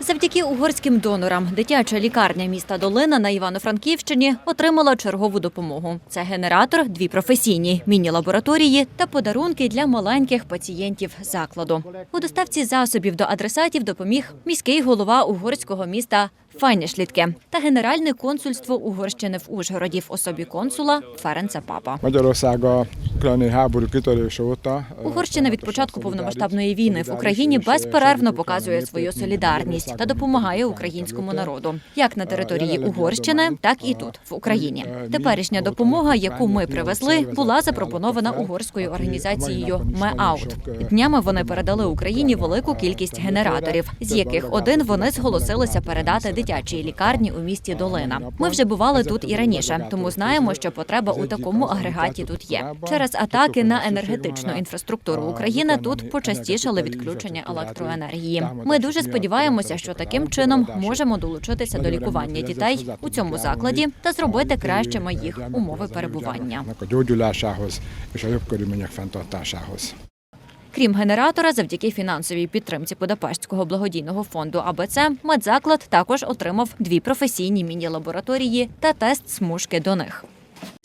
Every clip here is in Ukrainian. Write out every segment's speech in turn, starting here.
Завдяки угорським донорам дитяча лікарня міста Долина на Івано-Франківщині отримала чергову допомогу. Це генератор, дві професійні міні-лабораторії та подарунки для маленьких пацієнтів закладу. У доставці засобів до адресатів допоміг міський голова угорського міста Файнешлітке та генеральне консульство Угорщини в Ужгороді в особі консула Ференца Папа. Óta Угорщина від початку повномасштабної війни в Україні безперервно показує свою солідарність та допомагає українському народу, як на території Угорщини, так і тут, в Україні. Теперішня допомога, яку ми привезли, була запропонована угорською організацією МЕАУТ. Днями вони передали Україні велику кількість генераторів, з яких один вони зголосилися передати дитячій лікарні у місті Долина. Ми вже бували тут і раніше, тому знаємо, що потреба у такому агрегаті тут є. Через атаки на енергетичну інфраструктуру України тут почастішали відключення електроенергії. Ми дуже сподіваємося, що таким чином можемо долучитися до лікування дітей у цьому закладі та зробити кращими їх умови перебування. Крім генератора, завдяки фінансовій підтримці Будапештського благодійного фонду АБЦ, медзаклад також отримав дві професійні міні-лабораторії та тест смужки до них.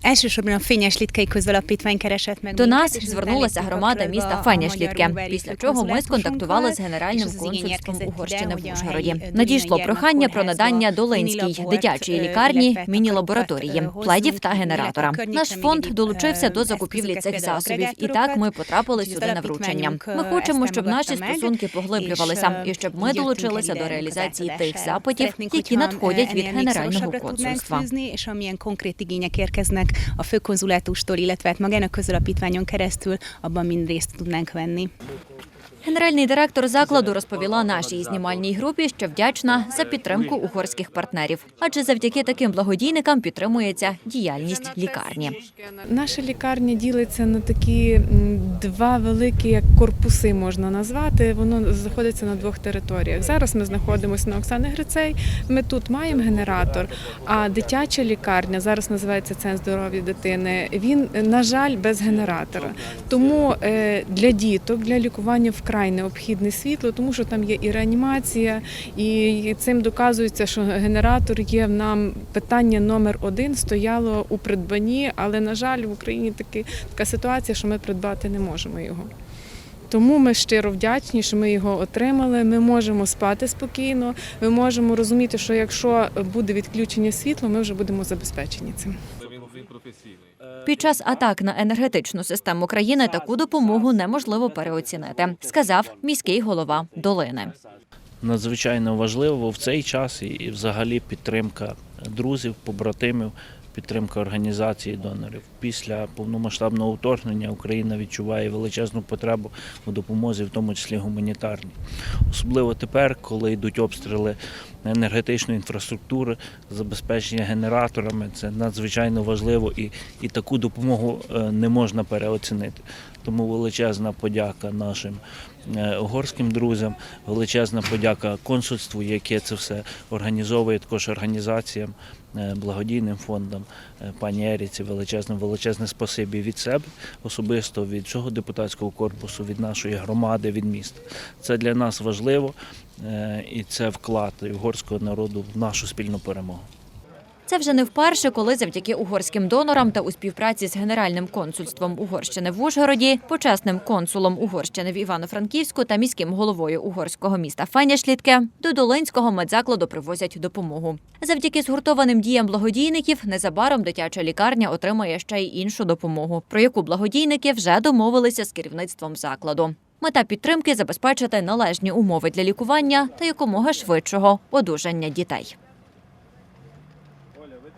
Elsősorban a Fényes Litkei Közalapítvány keresett meg До нас звернулася громада міста a після чого ми сконтактували з генеральним консульством Угорщини в Ужгороді. Надійшло прохання про надання Долинській дитячій лікарні міні-лабораторії, пледів та генератора. Наш фонд долучився до закупівлі цих засобів, і так ми потрапили сюди на вручення. Ми хочемо, щоб наші стосунки поглиблювалися і щоб ми долучилися до реалізації тих запитів, які надходять від генерального консульства. A főkonzulátustól, illetve hát magán a közalapítványon keresztül, abban mind részt tudnánk venni. Генеральний директор закладу розповіла нашій знімальній групі, що вдячна за підтримку угорських партнерів, адже завдяки таким благодійникам підтримується діяльність лікарні. Наша лікарня ділиться на такі два великі як корпуси, можна назвати. Воно знаходиться на двох територіях. Зараз ми знаходимося на Оксани Грицей. Ми тут маємо генератор. А дитяча лікарня зараз називається Центр здоров'я дитини. Він, на жаль, без генератора. Тому е, для діток, для лікування вкрай необхідне світло, тому що там є і реанімація, і цим доказується, що генератор є нам питання номер один стояло у придбанні, але на жаль, в Україні таки така ситуація, що ми придбати не можемо його. Тому ми щиро вдячні, що ми його отримали. Ми можемо спати спокійно. Ми можемо розуміти, що якщо буде відключення світла, ми вже будемо забезпечені цим. Під час атак на енергетичну систему країни таку допомогу неможливо переоцінити, сказав міський голова Долини. надзвичайно важливо в цей час і- взагалі підтримка друзів, побратимів, підтримка організації донорів. Після повномасштабного вторгнення Україна відчуває величезну потребу у допомозі, в тому числі гуманітарній. Особливо тепер, коли йдуть обстріли енергетичної інфраструктури, забезпечення генераторами, це надзвичайно важливо і, і таку допомогу е, не можна переоцінити. Тому величезна подяка нашим е, угорським друзям, величезна подяка консульству, яке це все організовує, також організаціям, е, благодійним фондам, пані Еріці, величезне, величезне спасибі від себе особисто, від всього депутатського корпусу, від нашої громади, від міста. Це для нас важливо і це вклад угорського народу в нашу спільну перемогу. Це вже не вперше, коли завдяки угорським донорам та у співпраці з Генеральним консульством Угорщини в Ужгороді, почесним консулом Угорщини в Івано-Франківську та міським головою угорського міста Файняшлітке до Долинського медзакладу привозять допомогу. Завдяки згуртованим діям благодійників незабаром дитяча лікарня отримає ще й іншу допомогу, про яку благодійники вже домовилися з керівництвом закладу. Мета підтримки забезпечити належні умови для лікування та якомога швидшого одужання дітей.